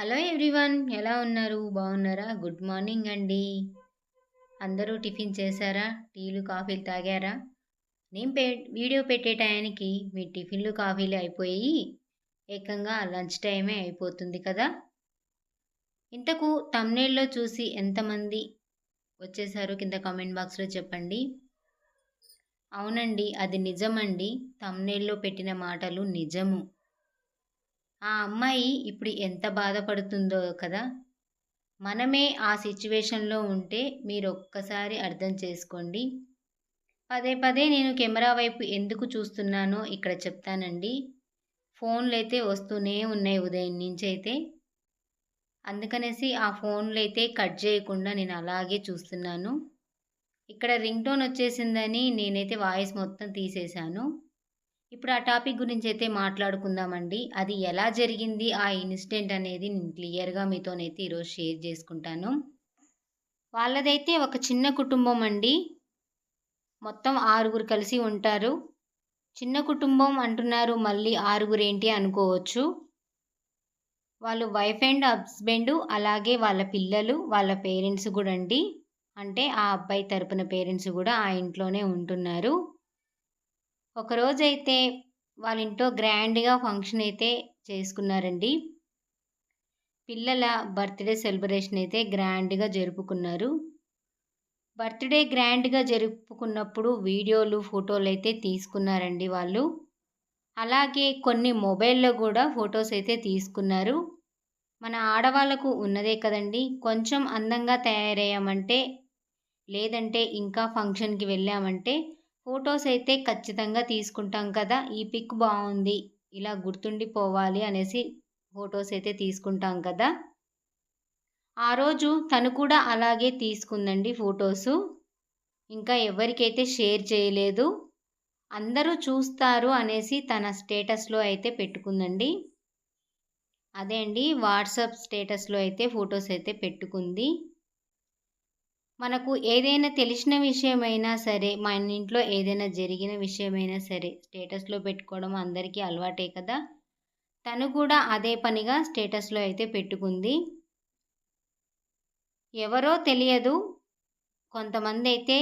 Hello everyone ఎలా ఉన్నారు? బాగున్నారా? గుడ్ మార్నింగ్ అండి. అందరూ టిఫిన్ చేశారా? టీలు కాఫీలు తాగారా? నేను పే వీడియో పెట్టే టయానికి మీ టిఫిన్లు కాఫీలు అయిపోయి ఏకంగా లంచ్ టైమే అయిపోతుంది కదా? ఇంతకు తమ్నేల్లో చూసి ఎంతమంది వచ్చేసారు కింద కామెంట్ బాక్స్లో చెప్పండి. అవునండి అది నిజమండి. తమ్నేల్లో పెట్టిన మాటలు నిజము. ఆ అమ్మాయి ఇప్పుడు ఎంత బాధపడుతుందో కదా. మనమే ఆ సిచ్యువేషన్లో ఉంటే మీరు ఒక్కసారి అర్థం చేసుకోండి. పదే పదే నేను కెమెరా వైపు ఎందుకు చూస్తున్నానో ఇక్కడ చెప్తానండి. ఫోన్లు అయితే వస్తూనే ఉన్నాయి ఉదయం నుంచి అయితే. అందుకనేసి ఆ ఫోన్లు అయితే కట్ చేయకుండా నేను అలాగే చూస్తున్నాను. ఇక్కడ రింగ్ టోన్ వచ్చేసిందని నేనైతే వాయిస్ మొత్తం తీసేశాను. ఇప్పుడు ఆ టాపిక్ గురించి అయితే మాట్లాడుకుందామండి. అది ఎలా జరిగింది? ఆ ఇన్సిడెంట్ అనేది నేను క్లియర్గా మీతోనైతే ఈరోజు షేర్ చేసుకుంటాను. వాళ్ళదైతే ఒక చిన్న కుటుంబం అండి మొత్తం ఆరుగురు కలిసి ఉంటారు. చిన్న కుటుంబం అంటున్నారు మళ్ళీ ఆరుగురు ఏంటి అనుకోవచ్చు. వాళ్ళు వైఫ్ అండ్ హస్బెండ్ అలాగే వాళ్ళ పిల్లలు వాళ్ళ పేరెంట్స్ కూడా అండి అంటే ఆ అబ్బాయి తరపున పేరెంట్స్ కూడా ఆ ఇంట్లోనే ఉంటున్నారు. ఒకరోజైతే వాళ్ళ ఇంట్లో గ్రాండ్గా ఫంక్షన్ అయితే చేసుకున్నారండి. పిల్లల బర్త్డే సెలబ్రేషన్ అయితే గ్రాండ్గా జరుపుకున్నారు. బర్త్డే గ్రాండ్గా జరుపుకున్నప్పుడు వీడియోలు ఫోటోలు అయితే తీసుకున్నారండి వాళ్ళు. అలాగే కొన్ని మొబైల్లో కూడా ఫొటోస్ అయితే తీసుకున్నారు. మన ఆడవాళ్ళకు ఉన్నదే కదండి. కొంచెం అందంగా తయారయ్యామంటే లేదంటే ఇంకా ఫంక్షన్కి వెళ్ళామంటే ఫొటోస్ అయితే ఖచ్చితంగా తీసుకుంటాం కదా ఈ పిక్ బాగుంది ఇలా గుర్తుండిపోవాలి అనేసి ఫొటోస్ అయితే తీసుకుంటాం కదా. ఆ రోజు తను కూడా అలాగే తీసుకుందండి ఫొటోసు. ఇంకా ఎవరికైతే షేర్ చేయలేదు అందరూ చూస్తారు అనేసి తన స్టేటస్లో అయితే పెట్టుకుందండి. అదే అండి వాట్సాప్ స్టేటస్లో అయితే ఫొటోస్ అయితే పెట్టుకుంది. మనకు ఏదైనా తెలిసిన విషయమైనా సరే మన ఇంట్లో ఏదైనా జరిగిన విషయమైనా సరే స్టేటస్లో పెట్టుకోవడం అందరికీ అలవాటే కదా? తను కూడా అదే పనిగా స్టేటస్లో అయితే పెట్టుకుంది. ఎవరో తెలియదు. కొంతమంది అయితే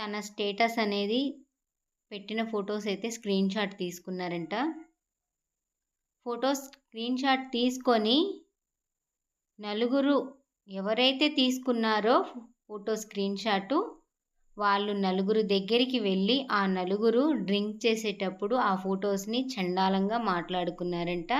తన స్టేటస్ అనేది పెట్టిన ఫొటోస్ అయితే స్క్రీన్ షాట్ తీసుకున్నారంట. ఫొటోస్ స్క్రీన్ షాట్ తీసుకొని నలుగురు ఎవరైతే తీసుకున్నారో ఫోటో స్క్రీన్ షాటు. వాళ్ళు నలుగురు దగ్గరికి వెళ్ళి ఆ నలుగురు డ్రింక్ చేసేటప్పుడు ఆ ఫొటోస్ని చండాలంగా మాట్లాడుకున్నారంట.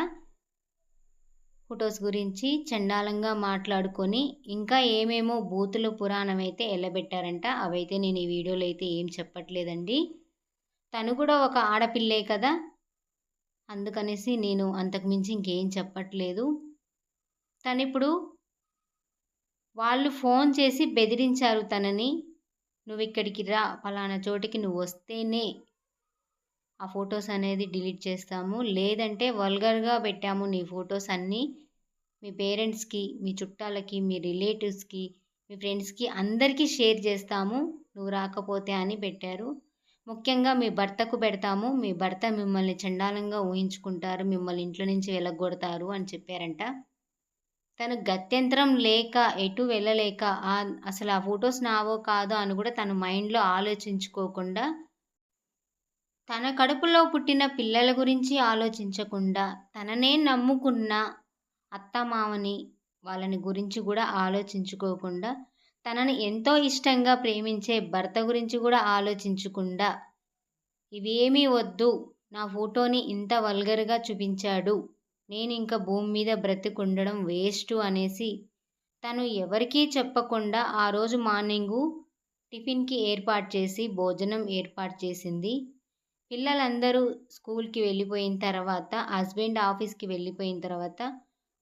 ఫొటోస్ గురించి చండాలంగా మాట్లాడుకొని ఇంకా ఏమేమో బూతుల పురాణం అయితే ఎల్లబెట్టారంట. అవైతే నేను ఈ వీడియోలో అయితే ఏం చెప్పట్లేదండి. తను కూడా ఒక ఆడపిల్లే కదా. అందుకనేసి నేను అంతకుమించి ఇంకేం చెప్పట్లేదు. తను ఇప్పుడు వాళ్ళు ఫోన్ చేసి బెదిరించారు తనని. నువ్వు ఇక్కడికి రా ఫలానా చోటికి నువ్వు వస్తేనే ఆ ఫొటోస్ అనేది డిలీట్ చేస్తాము. లేదంటే వల్గర్గా పెట్టాము నీ ఫొటోస్ అన్నీ. మీ పేరెంట్స్కి మీ చుట్టాలకి మీ రిలేటివ్స్కి మీ ఫ్రెండ్స్కి అందరికీ షేర్ చేస్తాము. నువ్వు రాకపోతే అని పెట్టారు. ముఖ్యంగా మీ భర్తకు పెడతాము. మీ భర్త మిమ్మల్ని చండాలంగా ఊహించుకుంటారు. మిమ్మల్ని ఇంట్లో నుంచి వెళ్ళగొడతారు అని చెప్పారంట. తను గత్యంతరం లేక ఎటు వెళ్ళలేక అసలు ఆ ఫొటోస్ నావో కాదో అని కూడా తన మైండ్లో ఆలోచించుకోకుండా తన కడుపులో పుట్టిన పిల్లల గురించి ఆలోచించకుండా తననే నమ్ముకున్న అత్తమామని వాళ్ళని గురించి కూడా ఆలోచించుకోకుండా తనని ఎంతో ఇష్టంగా ప్రేమించే భర్త గురించి కూడా ఆలోచించకుండా ఇవేమీ వద్దు నా ఫోటోని ఇంత వల్గర్గా చూపించాడు నేను ఇంకా భూమి మీద బ్రతికుండడం వేస్ట్ అనేసి తను ఎవరికీ చెప్పకుండా ఆ రోజు మార్నింగు టిఫిన్కి ఏర్పాటు చేసి భోజనం ఏర్పాటు చేసింది. పిల్లలందరూ స్కూల్కి వెళ్ళిపోయిన తర్వాత హస్బెండ్ ఆఫీస్కి వెళ్ళిపోయిన తర్వాత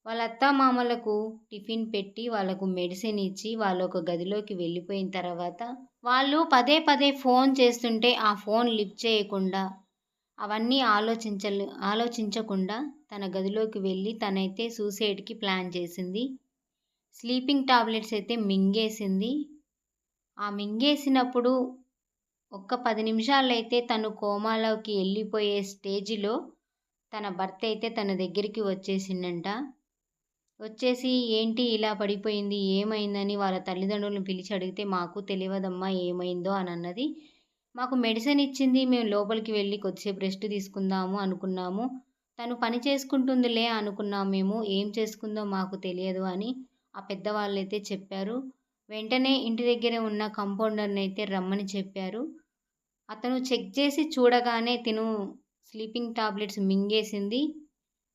వాళ్ళ అత్త మామలకు టిఫిన్ పెట్టి వాళ్ళకు మెడిసిన్ ఇచ్చి వాళ్ళు ఒక గదిలోకి వెళ్ళిపోయిన తర్వాత వాళ్ళు పదే పదే ఫోన్ చేస్తుంటే ఆ ఫోన్ లిఫ్ట్ చేయకుండా అవన్నీ ఆలోచించలే ఆలోచించకుండా తన గదిలోకి వెళ్ళి తనైతే సూసైడ్కి ప్లాన్ చేసింది. స్లీపింగ్ టాబ్లెట్స్ అయితే మింగేసింది. ఆ మింగేసినప్పుడు ఒక్క పది నిమిషాలు అయితే తను కోమాలోకి వెళ్ళిపోయే స్టేజిలో తన భర్త అయితే తన దగ్గరికి వచ్చేసిండంట. వచ్చేసి ఏంటి ఇలా పడిపోయింది? ఏమైందని వాళ్ళ తల్లిదండ్రులను పిలిచి అడిగితే మాకు తెలియదమ్మా ఏమైందో అని అన్నది. మాకు మెడిసిన్ ఇచ్చింది మేము లోపలికి వెళ్ళి కొద్దిసేపు రెస్ట్ తీసుకుందాము అనుకున్నాము. తను పని చేసుకుంటుందిలే అనుకున్నాం మేము ఏం చేసుకుందో మాకు తెలియదు అని ఆ పెద్దవాళ్ళు అయితే చెప్పారు. వెంటనే ఇంటి దగ్గరే ఉన్న కంపౌండర్ని అయితే రమ్మని చెప్పారు. అతను చెక్ చేసి చూడగానే తిను స్లీపింగ్ టాబ్లెట్స్ మింగేసింది.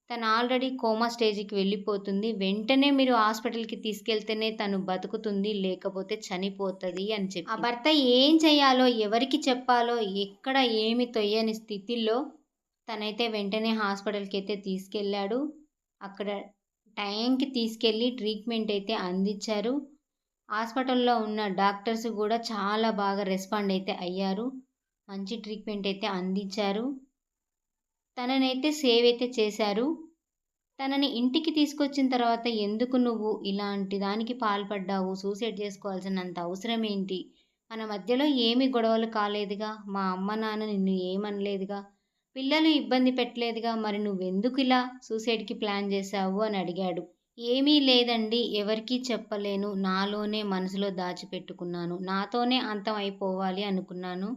తను ఆల్రెడీ కోమా స్టేజ్కి వెళ్ళిపోతుంది. వెంటనే మీరు హాస్పిటల్కి తీసుకెళ్తేనే తను బతుకుతుంది లేకపోతే చనిపోతుంది అని చెప్పి. ఆ భర్త ఏం చేయాలో ఎవరికి చెప్పాలో ఎక్కడ ఏమి తొయ్యని స్థితిలో తనైతే వెంటనే హాస్పిటల్కి అయితే తీసుకెళ్ళాడు. అక్కడ టైంకి తీసుకెళ్ళి ట్రీట్మెంట్ అయితే అందించారు. హాస్పిటల్లో ఉన్న డాక్టర్స్ కూడా చాలా బాగా రెస్పాండ్ అయితే అయ్యారు. మంచి ట్రీట్మెంట్ అయితే అందించారు. తననైతే సేవ్ అయితే చేశారు. తనని ఇంటికి తీసుకొచ్చిన తర్వాత ఎందుకు నువ్వు ఇలాంటి దానికి పాల్పడ్డావు? సూసైడ్ చేసుకోవాల్సినంత అవసరం ఏంటి మన మధ్యలో ఏమి గొడవలు కాలేదుగా? మా అమ్మ నాన్న నిన్ను ఏమనలేదుగా? పిల్లలు ఇబ్బంది పెట్టలేదుగా? మరి నువ్వెందుకు ఇలా సూసైడ్కి ప్లాన్ చేశావు? అని అడిగాడు. ఏమీ లేదండి ఎవరికీ చెప్పలేను. నాలోనే మనసులో దాచిపెట్టుకున్నాను. నాతోనే అంతం అయిపోవాలి అనుకున్నాను.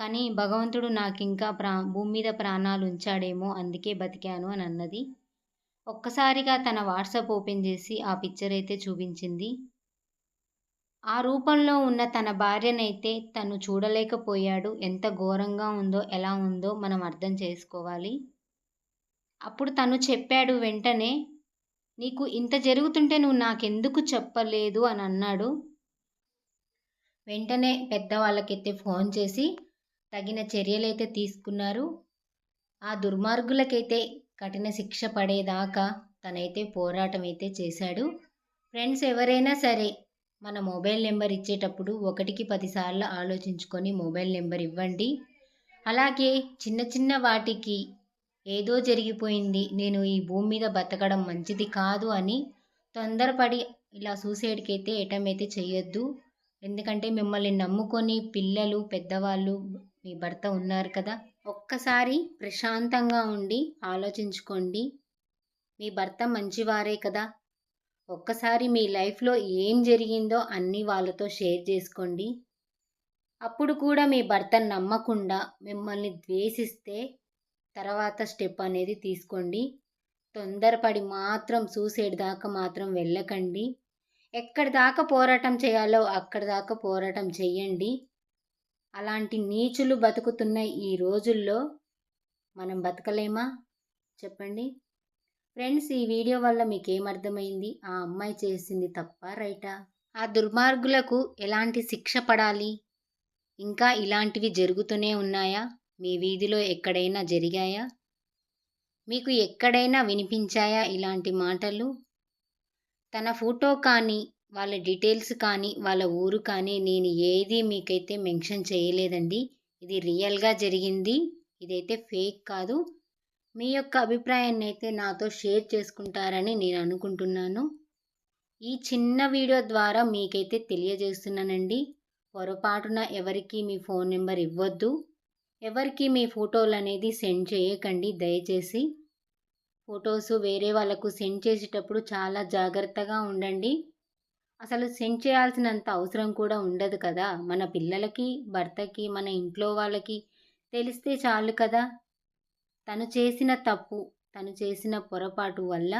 కానీ భగవంతుడు నాకు ఇంకా ప్రా భూమి మీద ప్రాణాలు ఉంచాడేమో అందుకే బతికాను అని అన్నది. ఒక్కసారిగా తన వాట్సాప్ ఓపెన్ చేసి ఆ పిక్చర్ అయితే చూపించింది. ఆ రూపంలో ఉన్న తన భార్యనైతే తను చూడలేకపోయాడు. ఎంత ఘోరంగా ఉందో ఎలా ఉందో మనం అర్థం చేసుకోవాలి. అప్పుడు తను చెప్పాడు వెంటనే నీకు ఇంత జరుగుతుంటే నువ్వు నాకెందుకు చెప్పలేదు? అని అన్నాడు. వెంటనే పెద్దవాళ్ళకైతే ఫోన్ చేసి తగిన చర్యలైతే తీసుకున్నారు. ఆ దుర్మార్గులకైతే కఠిన శిక్ష పడేదాకా తనైతే పోరాటం అయితే చేశాడు. ఫ్రెండ్స్ ఎవరైనా సరే మన మొబైల్ నెంబర్ ఇచ్చేటప్పుడు ఒకటికి పదిసార్లు ఆలోచించుకొని మొబైల్ నెంబర్ ఇవ్వండి. అలాగే చిన్న చిన్న వాటికి ఏదో జరిగిపోయింది నేను ఈ భూమి మీద బతకడం మంచిది కాదు అని తొందరపడి ఇలా సూసైడ్కి అయితే ఎటమ్ అయితే చేయొద్దు. ఎందుకంటే మిమ్మల్ని నమ్ముకొని పిల్లలు పెద్దవాళ్ళు మీ భర్త ఉన్నారు కదా ఒక్కసారి ప్రశాంతంగా ఉండి ఆలోచించుకోండి. మీ భర్త మంచివారే కదా. ఒక్కసారి మీ లైఫ్లో ఏం జరిగిందో అన్నీ వాళ్ళతో షేర్ చేసుకోండి. అప్పుడు కూడా మీ భర్త నమ్మకుండా మిమ్మల్ని ద్వేషిస్తే తర్వాత స్టెప్ అనేది తీసుకోండి. తొందరపడి మాత్రం సూసైడ్ దాకా మాత్రం వెళ్ళకండి. ఎక్కడి దాకా పోరాటం చేయాలో అక్కడి దాకా పోరాటం చేయండి. అలాంటి నీచులు బతుకుతున్న ఈ రోజుల్లో మనం బతకలేమా? చెప్పండి. ఫ్రెండ్స్ ఈ వీడియో వల్ల మీకేమర్థమైంది ఆ అమ్మాయి చేసింది తప్ప రైటా? ఆ దుర్మార్గులకు ఎలాంటి శిక్ష పడాలి? ఇంకా ఇలాంటివి జరుగుతూనే ఉన్నాయా? మీ వీధిలో ఎక్కడైనా జరిగాయా? మీకు ఎక్కడైనా వినిపించాయా ఇలాంటి మాటలు? తన ఫోటో కానీ వాళ్ళ డీటెయిల్స్ కానీ వాళ్ళ ఊరు కానీ నేను ఏది మీకైతే మెన్షన్ చేయలేదండి. ఇది రియల్గా జరిగింది. ఇదైతే ఫేక్ కాదు. మీ యొక్క అభిప్రాయాన్ని అయితే నాతో షేర్ చేసుకుంటారని నేను అనుకుంటున్నాను. ఈ చిన్న వీడియో ద్వారా మీకైతే తెలియజేస్తున్నానండి. పొరపాటున ఎవరికి మీ ఫోన్ నెంబర్ ఇవ్వద్దు. ఎవరికి మీ ఫోటోలు అనేది సెండ్ చేయకండి దయచేసి. ఫొటోస్ వేరే వాళ్ళకు సెండ్ చేసేటప్పుడు చాలా జాగ్రత్తగా ఉండండి. అసలు సెండ్ చేయాల్సినంత అవసరం కూడా ఉండదు కదా? మన పిల్లలకి భర్తకి మన ఇంట్లో వాళ్ళకి తెలిస్తే చాలు కదా? తను చేసిన తప్పు తను చేసిన పొరపాటు వల్ల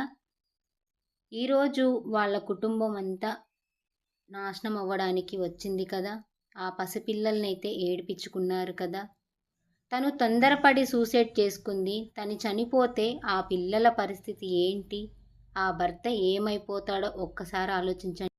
ఈరోజు వాళ్ళ కుటుంబం అంతా నాశనం అవ్వడానికి వచ్చింది కదా? ఆ పసిపిల్లల్ని అయితే ఏడిపించుకున్నారు కదా? తను తొందరపడి సూసైడ్ చేసుకుంది. తను చనిపోతే ఆ పిల్లల పరిస్థితి ఏంటి? ఆ భర్త ఏమైపోతాడో ఒక్కసారి ఆలోచించండి.